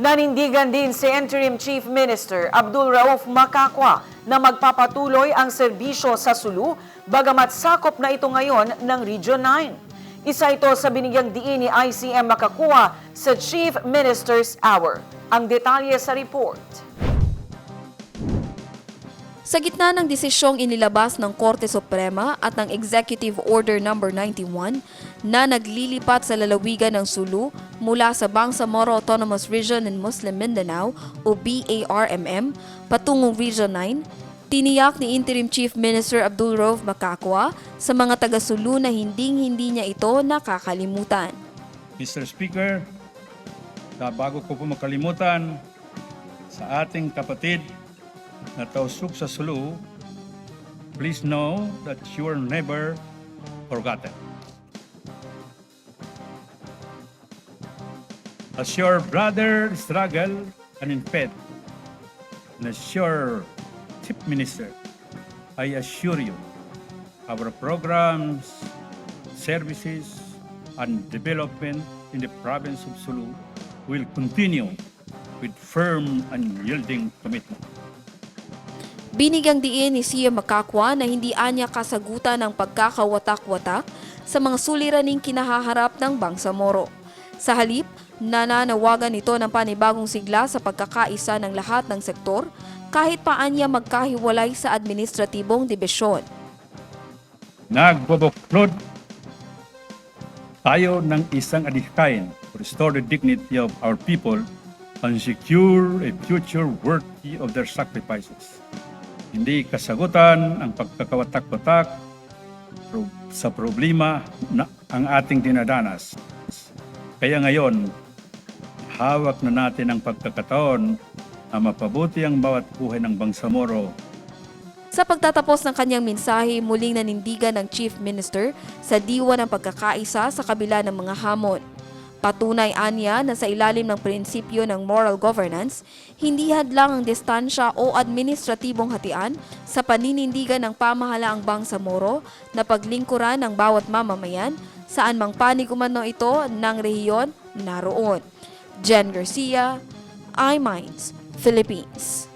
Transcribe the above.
Nanindigan din si Interim Chief Minister Abdul Rauf Makakwa na magpapatuloy ang serbisyo sa Sulu bagamat sakop na ito ngayon ng Region 9. Isa ito sa binigyang diin ni ICM Makakwa sa Chief Minister's Hour. Ang detalye sa report. Sa gitna ng desisyong inilabas ng Korte Suprema at ng Executive Order No. 91 na naglilipat sa lalawigan ng Sulu mula sa Bangsamoro Autonomous Region in Muslim Mindanao o BARMM patungong Region 9, tiniyak ni Interim Chief Minister Abdul Rauf Makakwa sa mga taga-Sulu na hinding-hindi niya ito nakakalimutan. Mr. Speaker, bago ko po makalimutan sa ating kapatid na tausok sa Sulu, please know that you are never forgotten. As your brother struggle and in faith, and as your Chief Minister, I assure you, our programs, services, and development in the province of Sulu will continue with firm and yielding commitment. Binigyang diin ni Sia Makakwa na hindi anya kasagutan ng pagkakawatak-watak sa mga suliraning kinahaharap ng Bangsamoro. Sa halip, nananawagan ito ng panibagong sigla sa pagkakaisa ng lahat ng sektor kahit paanya magkahiwalay sa administratibong dibisyon. Nagbabuklod tayo ng isang adhikain to restore the dignity of our people and secure a future worthy of their sacrifices. Hindi kasagutan ang pagkakawatak-watak sa problema na ang ating dinadanas. Kaya ngayon, hawak na natin ang pagkakataon na mapabuti ang bawat buhay ng Bangsamoro Sa pagtatapos ng kanyang mensahe, muling nanindigan ng Chief Minister sa diwa ng pagkakaisa sa kabila ng mga hamon. Patunay anya na sa ilalim ng prinsipyo ng moral governance, hindi hadlang ang distansya o administratibong hatian sa paninindigan ng pamahalaang Bangsamoro na paglingkuran ng bawat mamamayan saan mang panig umano ito ng rehiyon naroon. Jen Garcia, iMinds, Philippines.